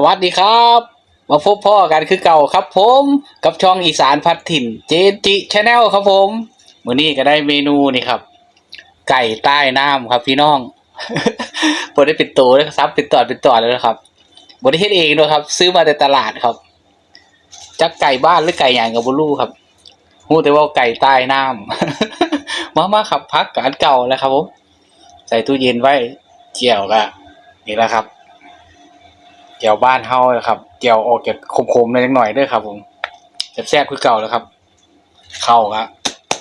สวัสดีครับ มาพบพ่อกันคือเก่าครับผม กับช่องอีสานพัดถิ่นเจนจิชาแนลครับผมมื้อนี้ก็ได้เมนูนี่ครับ ไก่ใต้น้ำครับพี่น้องบ่ได้เป็นตัวเลยครับเป็นตอนเป็นตอนเลยนะครับบ่ได้เฮ็ดเองด้วยครับ ซื้อมาแต่ตลาดครับจักไก่บ้านหรือไก่หยังก็บ่รู้ครับฮู้แต่ว่าไก่ใต้น้ำมามาครับพักกบอันเก่าแล้วครับผมใส่ตู้เย็นไว้เจียวก็นี่แหละครับ เกี่ยวบ้านเฮานะครับเกี่ยวออกจากคมๆหน่อยหน่อยๆเด้วยครับ ผมแซ่บๆคือเก่าแล้วครับ เข้าครับ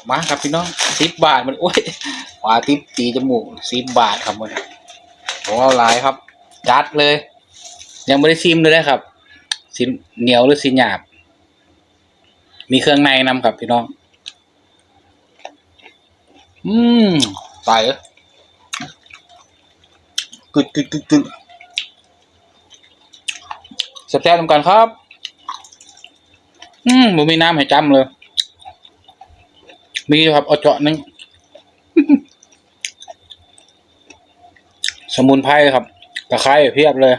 มาครับพี่น้องสิบบาทมันโอ้ยหวาติบตีจมูกสิบบาทครับมันผมเอาหลายครับ จัดเลย ยังไม่ได้ซิมเลยนะครับสินเหนียวหรือสินหยาบ มีเครื่องในนำครับพี่น้อง อืมตายเลยกึดกึดกึดกึด แซ่บๆทำกันครับ อืมบ่มีน้ำให้จำเลย มีครับเอาเจาะหนึงสมุนไพรครับตะไคร้เพียบเลย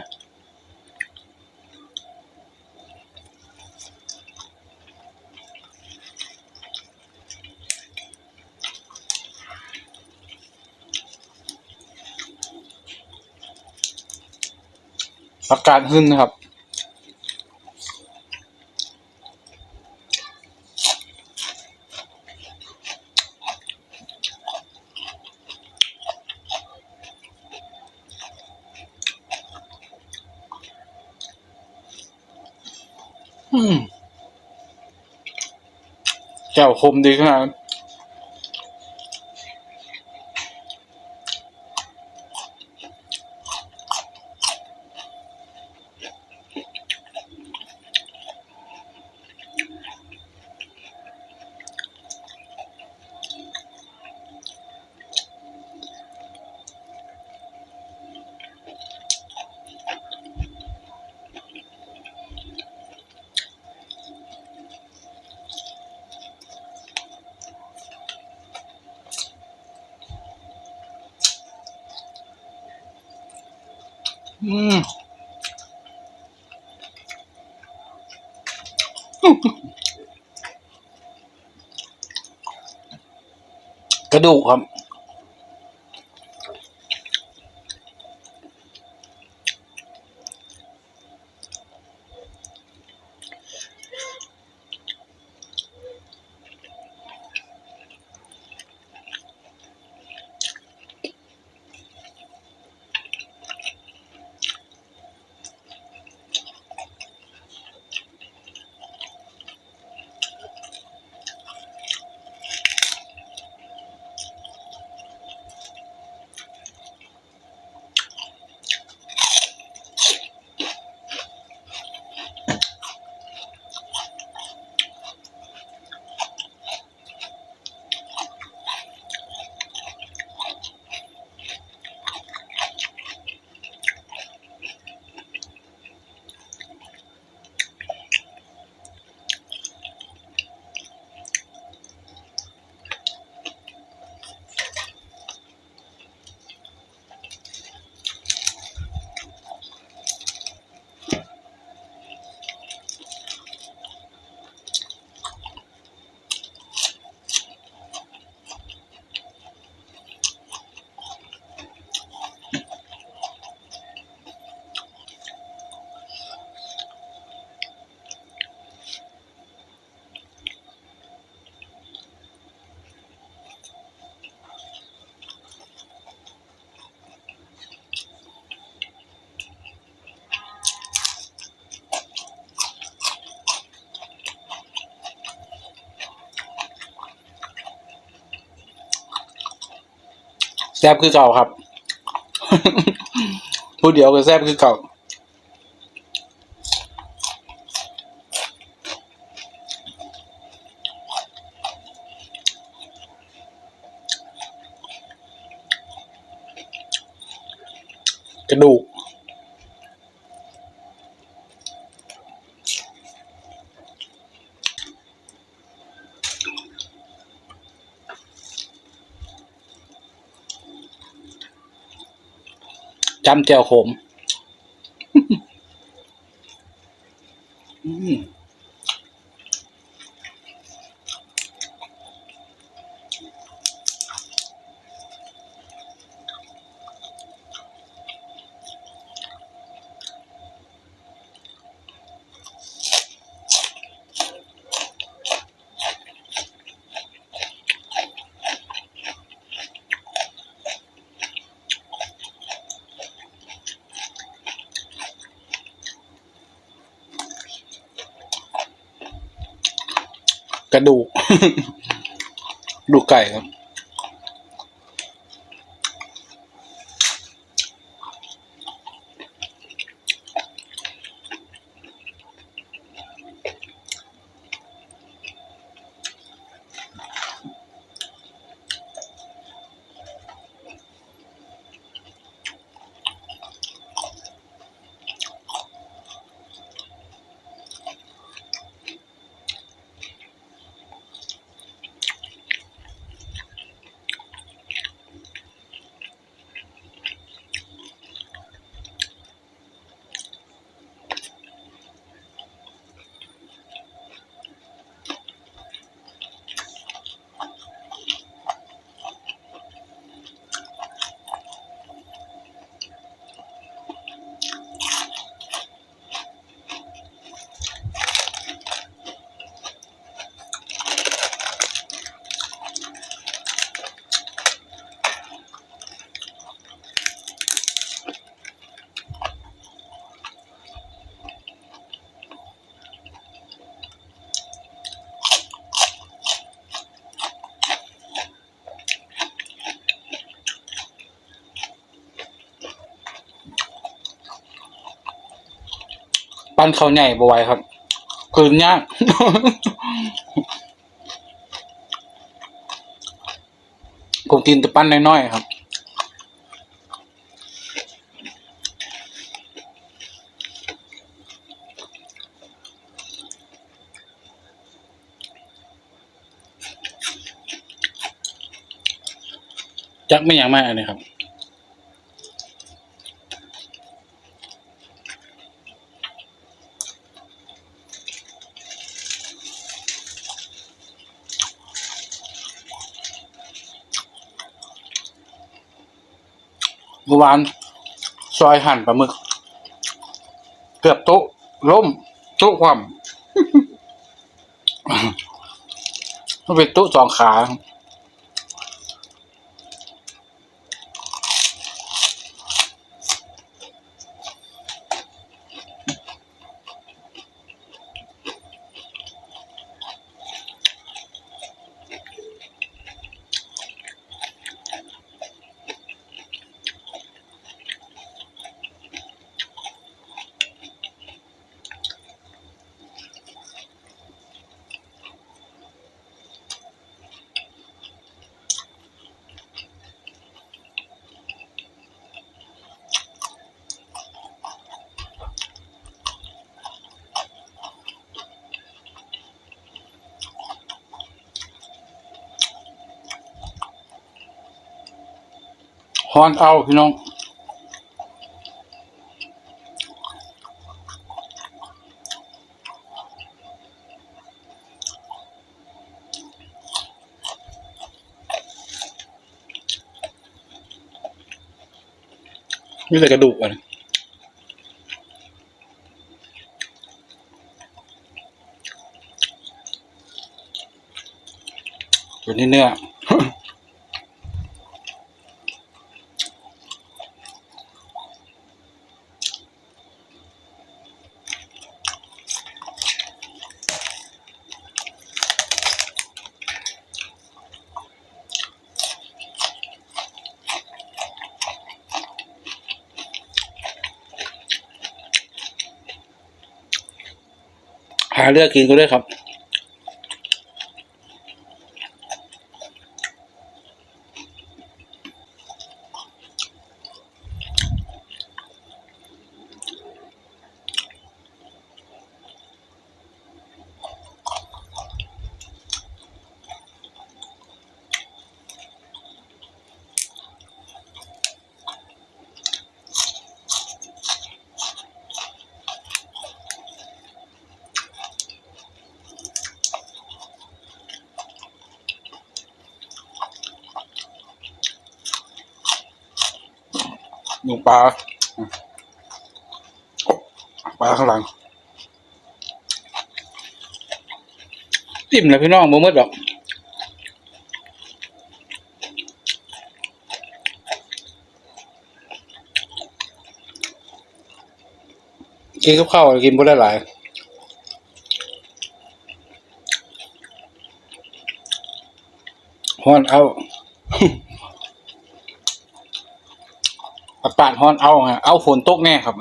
ผักกาดหึ่งนะครับ แจ่วคมดีขนาด อืมกระดูกครับ แซบคือเก่าครับพูดเดียวก็แซบคือเก่ากระดูก จำเจ้าขมอืม ระดูก ดูไก่ครับ ปั้นเขาใหญ่บไหวครับกลืนยากผมกินแต่ปั้นน้อยๆครับจักไม่อย่างมากเลยครับ เมื่อวานซอยหั่นปลาหมึก เกือบโต๊ะล่มโต๊ะความ มันเป็นโต๊ะสองขา ฮอนเอาพี่น้องมีแต่กระดูกอะนะส่วนี้เนื้อ หาเลือกกินก็ได้ครับ หนูปลาปลาข้างหลังอิ่มแล้วพี่น้องบ่หมดดอกกินกับข้าวกินบ่ได้หลายฮอนเอา อากาศฮอนเอาฮะเอาฝนตกแน่ครับ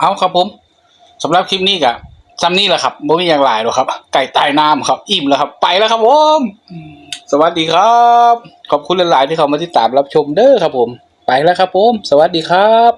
เอาครับผมสำหรับคลิปนี้กะซ้ำนี่แหละครับบ่มีอย่างหลายหรอกครับ ไก่ใต้น้ำครับ อิ่มแล้วครับ ไปแล้วครับผม วัสดีครับ ขอบคุณหลาย ๆ ที่เขามาติดตามรับชมเด้อครับผม ไปแล้วครับผม สวัสดีครับ